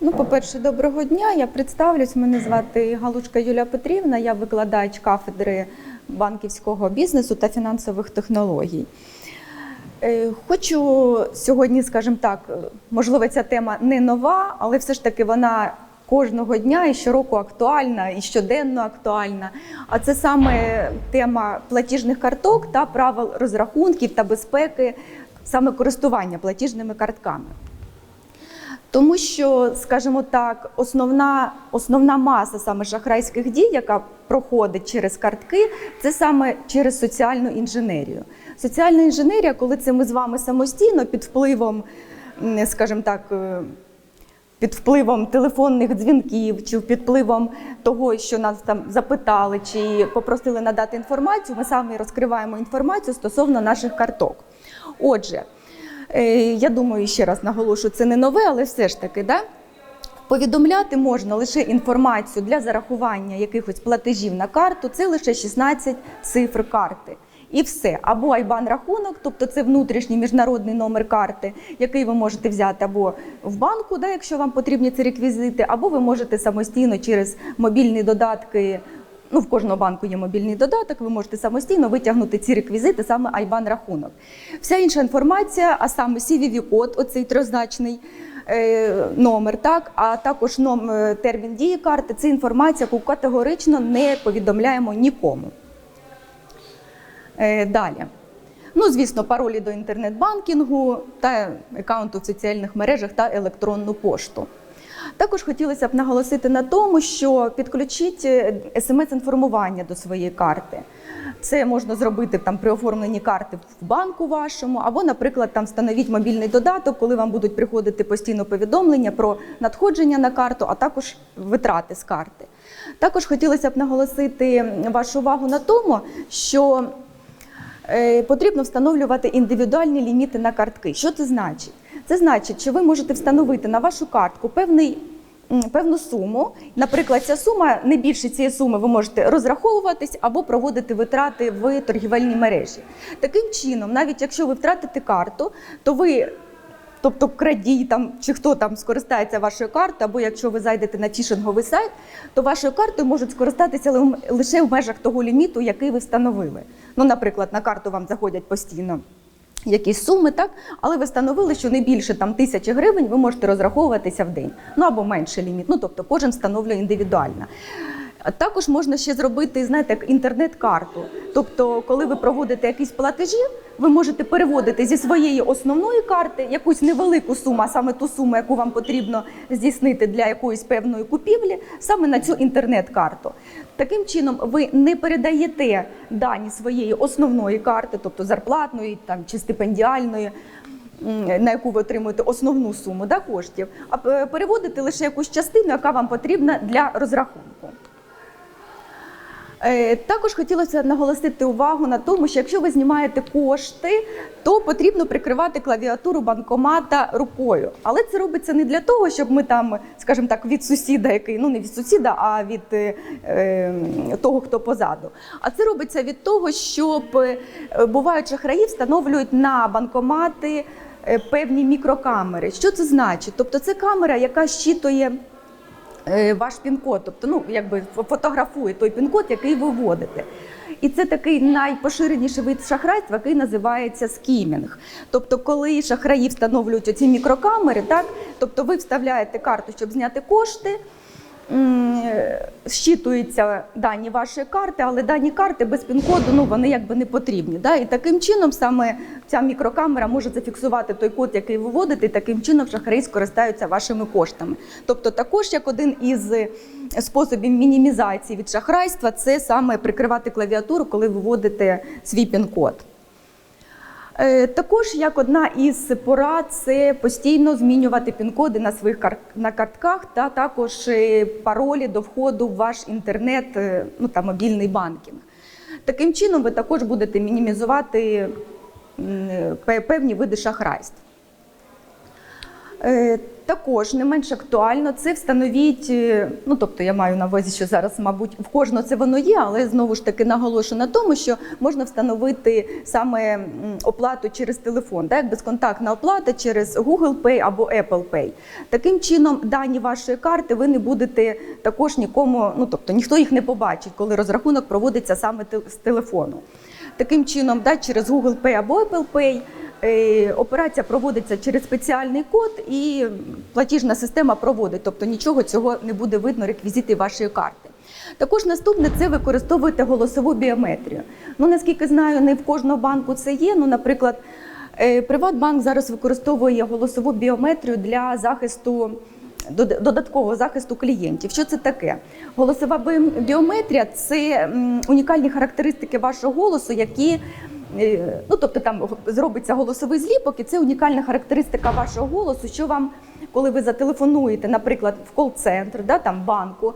Ну, по-перше, доброго дня. Я представлюсь. Мене звати Галушка Юлія Петрівна. Я викладач кафедри банківського бізнесу та фінансових технологій. Е, Хочу сьогодні, скажімо так, можливо, ця тема не нова, але все ж таки вона кожного дня і щороку актуальна, і щоденно актуальна. А це саме тема платіжних карток та правил розрахунків та безпеки, саме користування платіжними картками. Тому що, скажімо так, основна, основна маса саме шахрайських дій, яка проходить через картки, це саме через соціальну інженерію. Соціальна інженерія, коли це ми з вами самостійно під впливом, скажімо так, е, під впливом телефонних дзвінків чи під впливом того, що нас там запитали чи попросили надати інформацію, ми самі розкриваємо інформацію стосовно наших карток. Отже, я думаю, ще раз наголошую, це не нове, але все ж таки, да? Повідомляти можна лише інформацію для зарахування якихось платежів на карту, це лише 16 цифр карти. І все, або айбан рахунок, тобто це внутрішній міжнародний номер карти, який ви можете взяти або в банку, да, якщо вам потрібні ці реквізити, або ви можете самостійно через мобільні додатки. Ну, в кожного банку є мобільний додаток, ви можете самостійно витягнути ці реквізити, саме айбан рахунок. Вся інша інформація, а саме CVV-код, оцей трьохзначний е, номер, так, а також ном, е, термін дії карти, це інформація, яку категорично не повідомляємо нікому. Е, Далі. Ну, звісно, паролі до інтернет-банкінгу та аккаунту в соціальних мережах та електронну пошту. Також хотілося б наголосити на тому, що підключіть е, смс-інформування до своєї карти. Це можна зробити там при оформленні карти в банку вашому, або, наприклад, там встановіть мобільний додаток, коли вам будуть приходити постійно повідомлення про надходження на карту, а також витрати з карти. Також хотілося б наголосити вашу увагу на тому, що Е, потрібно встановлювати індивідуальні ліміти на картки. Що це значить? Це значить, що ви можете встановити на вашу картку певний. Певну суму, наприклад, ця сума не більше цієї суми ви можете розраховуватись або проводити витрати в торгівельній мережі. Таким чином, навіть якщо ви втратите карту, то ви, тобто крадій там чи хто там скористається вашою картою, або якщо ви зайдете на фішинговий сайт, то вашою картою можуть скористатися лише в межах того ліміту, який ви встановили. Ну, наприклад, на карту вам заходять постійно. Якісь суми, так, але ви встановили, що не більше там тисячі гривень ви можете розраховуватися в день, ну або менше ліміт. Ну тобто кожен встановлює індивідуально. Також можна ще зробити, знаєте, як інтернет-карту. Тобто, коли ви проводите якісь платежі, ви можете переводити зі своєї основної карти якусь невелику суму, а саме ту суму, яку вам потрібно здійснити для якоїсь певної купівлі, саме на цю інтернет-карту. Таким чином, ви не передаєте дані своєї основної карти, тобто зарплатної там чи стипендіальної. На яку ви отримуєте основну суму да, коштів, а е, переводите лише якусь частину, яка вам потрібна для розрахунку. Е, Також хотілося наголосити увагу на тому, що якщо ви знімаєте кошти, то потрібно прикривати клавіатуру банкомата рукою. Але це робиться не для того, щоб ми там, скажімо так, від сусіда, який ну не від сусіда, а від е, е, того, хто позаду. А це робиться від того, щоб е, бувають шахраї встановлюють на банкомати е, певні мікрокамери. Що це значить? Тобто, це камера, яка щитує ваш пін-код, тобто ну якби фо- фотографує той пін-код, який ви вводите. І це такий найпоширеніший вид шахрайства, який називається скімінг. Тобто, коли шахраї встановлюють оці мікрокамери, так тобто ви вставляєте карту, щоб зняти кошти. Е, Щитуються дані вашої карти, але дані карти без пін-коду ну, вони якби не потрібні. Да? І таким чином саме ця мікрокамера може зафіксувати той код, який ви вводите, і таким чином шахраї скористаються вашими коштами. Тобто, також як один із способів мінімізації від шахрайства, це саме прикривати клавіатуру, коли ви вводите свій пін-код. Е, Також як одна із порад це постійно змінювати пін-коди на своїх на картках та також е, паролі до входу в ваш інтернет, е, ну та мобільний банкінг. Таким чином ви також будете мінімізувати певні види шахрайств. Також не менш актуально це встановіть. е, Ну тобто я маю на увазі, що зараз, мабуть, в кожного це воно є, але знову ж таки наголошую на тому, що можна встановити саме оплату через телефон, так, як безконтактна оплата через Google Pay або Apple Pay. Таким чином, дані вашої карти ви не будете також нікому, ну тобто ніхто їх не побачить, коли розрахунок проводиться саме з телефону. Таким чином, да, через Google Pay або Apple Pay операція проводиться через спеціальний код і платіжна система проводить, тобто нічого цього не буде видно реквізити вашої карти. Також наступне це використовуєте голосову біометрію. Ну наскільки знаю, не в кожного банку це є. Ну, наприклад, е, Приватбанк зараз використовує голосову біометрію для захисту дод- додаткового захисту клієнтів. Що це таке? Голосова біометрія це унікальні характеристики вашого голосу, які е, ну тобто там зробиться голосовий зліпок, і це унікальна характеристика вашого голосу, що вам, коли ви зателефонуєте, наприклад, в кол-центр, да, там банку.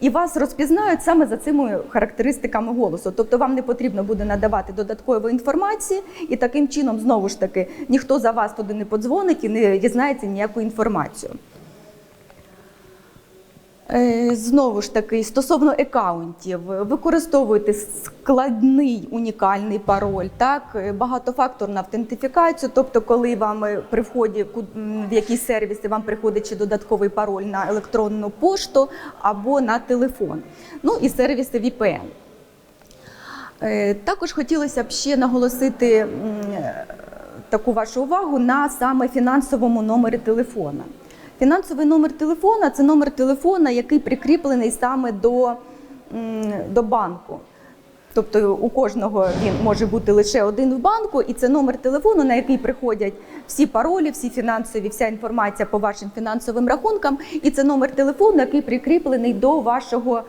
І вас розпізнають саме за цими характеристиками голосу. Тобто вам не потрібно буде надавати додаткової інформації, і таким чином, знову ж таки, ніхто за вас туди не подзвонить і не дізнається ніяку інформацію. Е, Знову ж таки, стосовно акаунтів, використовуйте складний унікальний пароль, так багатофакторну автентифікацію. Тобто, коли вам е, при вході в якісь сервіси вам приходить ще додатковий пароль на електронну пошту або на телефон. Ну і сервіси VPN. Е, Також хотілося б ще наголосити таку вашу увагу на саме фінансовому номері телефона. Фінансовий номер телефона це номер телефона, який прикріплений саме до, до банку. Тобто у кожного він може бути лише один в банку, і це номер телефону, на який приходять всі паролі, всі фінансові, вся інформація по вашим фінансовим рахункам. І це номер телефону, який прикріплений до вашого,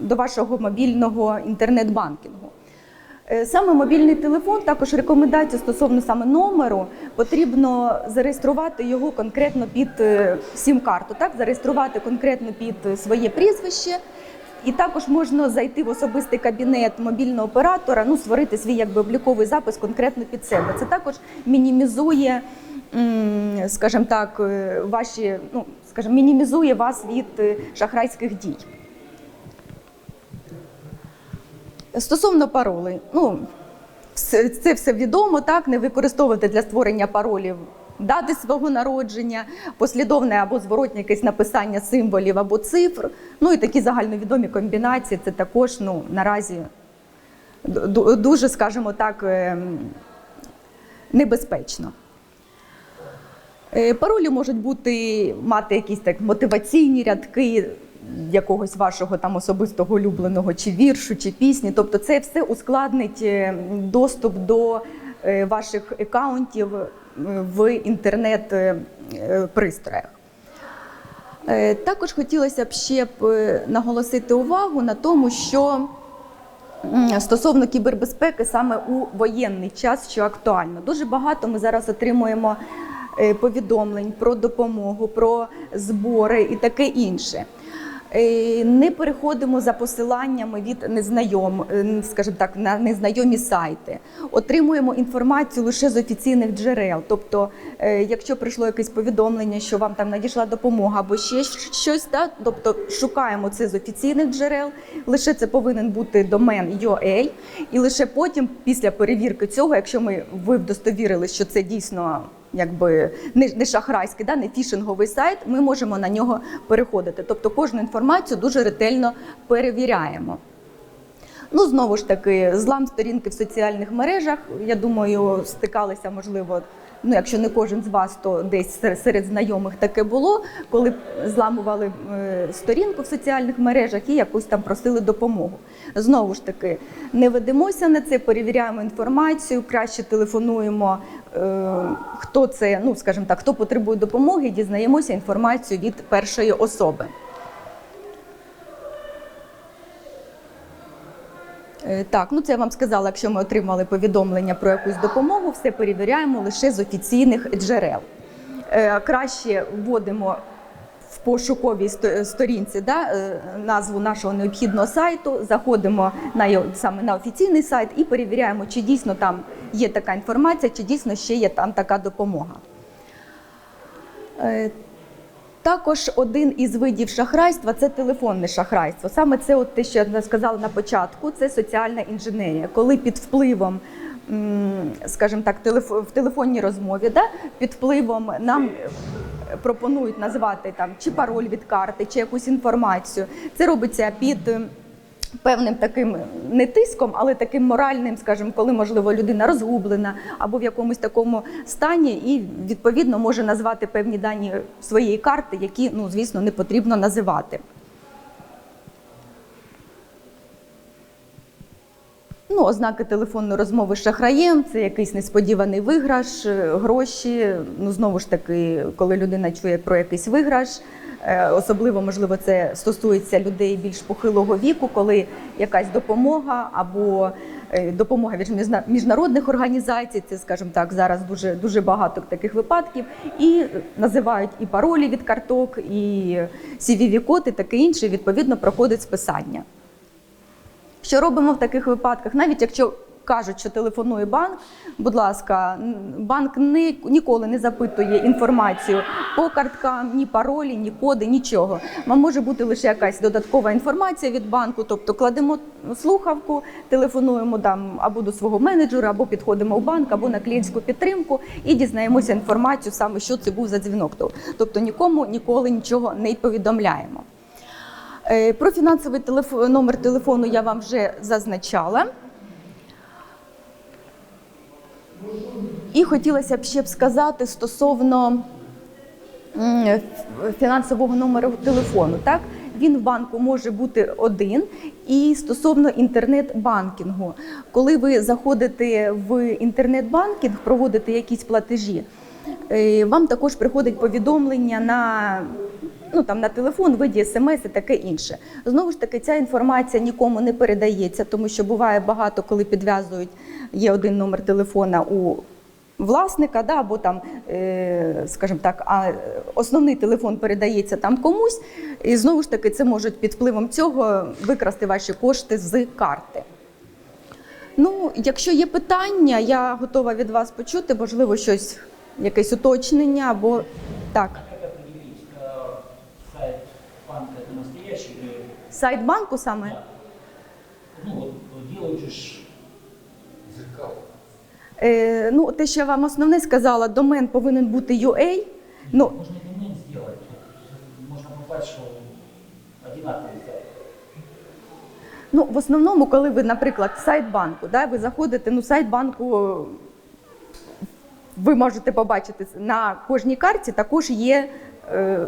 до вашого мобільного інтернет-банкінгу. Е, Саме мобільний телефон, також рекомендація стосовно саме номеру, потрібно зареєструвати його конкретно під е, сім-карту, так зареєструвати конкретно під е, своє прізвище. І також можна зайти в особистий кабінет мобільного оператора, ну створити свій якби обліковий запис конкретно під себе. Це також мінімізує, скажімо так, ваші, ну скажімо, мінімізує вас від шахрайських дій. Стосовно паролей, ну це все відомо, так не використовувати для створення паролів дати свого народження, послідовне або зворотнє якесь написання символів або цифр. Ну і такі загальновідомі комбінації. Це також ну наразі дуже, скажімо так, ем, небезпечно. Е, Паролі можуть бути мати якісь так мотиваційні рядки якогось вашого там особистого улюбленого чи віршу, чи пісні. Тобто, це все ускладнить е, доступ до е, ваших акаунтів е, в інтернет-пристроях. Також хотілося б ще б наголосити увагу на тому, що Стосовно кібербезпеки саме у воєнний час, що актуально. Дуже багато ми зараз отримуємо повідомлень про допомогу, про збори і таке інше. Е, Не переходимо за посиланнями від незнайом, е, скажімо так, на незнайомі сайти. Отримуємо інформацію лише з офіційних джерел. Тобто, е, якщо прийшло якесь повідомлення, що вам там надійшла допомога або ще щось, да? тобто шукаємо це з офіційних джерел. Лише це повинен бути домен UA, і лише потім, після перевірки цього, якщо ми ви вдостовірили, що це дійсно якби не, не шахрайський, да, не фішинговий сайт, ми можемо на нього переходити. Тобто кожну інформацію дуже ретельно перевіряємо. Ну, знову ж таки, злам сторінки в соціальних мережах. Я думаю, стикалися, можливо, ну якщо не кожен з вас, то десь серед знайомих таке було, коли зламували е, сторінку в соціальних мережах і якусь там просили допомогу. Знову ж таки, не ведемося на це, перевіряємо інформацію, краще телефонуємо, е, хто це, ну скажімо так, хто потребує допомоги, дізнаємося інформацію від першої особи. Так, ну це я вам сказала, якщо ми отримали повідомлення про якусь допомогу, все перевіряємо лише з офіційних джерел. Е, Краще вводимо в пошуковій сторінці да, е, назву нашого необхідного сайту, заходимо на саме на офіційний сайт і перевіряємо, чи дійсно там є така інформація, чи дійсно ще є там така допомога. Також один із видів шахрайства це телефонне шахрайство. Саме це, от те, що я сказала на початку, це соціальна інженерія, коли під впливом, скажімо так, в телефонній розмові, да, під впливом нам пропонують назвати там чи пароль від карти, чи якусь інформацію. Це робиться під певним таким не тиском, але таким моральним, скажімо, коли можливо людина розгублена або в якомусь такому стані, і відповідно може назвати певні дані своєї карти, які, ну звісно, не потрібно називати. Ну, ознаки телефонної розмови з шахраєм це якийсь несподіваний виграш, е, гроші. Ну, знову ж таки, коли людина чує про якийсь виграш, особливо можливо це стосується людей більш похилого віку, коли якась допомога або е, допомога від міжнародних організацій, це, скажімо так, зараз дуже дуже багато таких випадків, і називають і паролі від карток, і cvv і таке інше. Відповідно, проходить списання. Що робимо в таких випадках? Навіть якщо кажуть, що телефонує банк, будь ласка, банк не, ніколи не запитує інформацію по карткам, ні паролі, ні коди, нічого. Вам може бути лише якась додаткова інформація від банку, тобто кладемо слухавку, телефонуємо там або до свого менеджера, або підходимо в банк, або на клієнтську підтримку і дізнаємося інформацію саме, що це був за дзвінок. Тобто нікому ніколи нічого не повідомляємо. Е, Про фінансовий телеф- номер телефону я вам вже зазначала. І хотілося б ще б сказати стосовно фінансового номеру телефону. Так? Він в банку може бути один. І стосовно інтернет-банкінгу, коли ви заходите в інтернет-банкінг, проводите якісь платежі, е, вам також приходить повідомлення на, ну, там, на телефон, виді смс і таке інше. Знову ж таки, ця інформація нікому не передається, тому що буває багато, коли підв'язують, є один номер телефона у власника, да, або там, е, скажімо так, а основний телефон передається там комусь, і знову ж таки це можуть під впливом цього викрасти ваші кошти з карти. Ну, якщо є питання, я готова від вас почути, можливо, щось, якесь уточнення або так. Э, сайт Сайт банку саме? ну вот делают же ж Е, ну, те, що я вам основне сказала, домен повинен бути UA. Ну, можно и домен сделать. Тут можно попасть, что. Ну, в основному, коли ви, наприклад, сайт банку, да, ви заходите, ну, сайт банку ви можете побачити на кожній карті, також є е,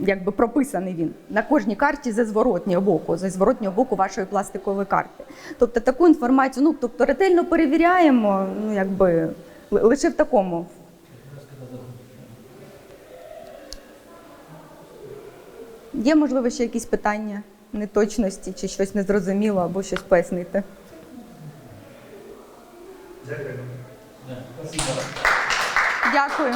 якби прописаний він на кожній карті зі зворотнього боку, зі зворотнього боку вашої пластикової карти. Тобто таку інформацію, ну тобто ретельно перевіряємо, ну якби лише в такому. Є, можливо, ще якісь питання, неточності, чи щось незрозуміло, або щось пояснити. Спасибо. Дякую.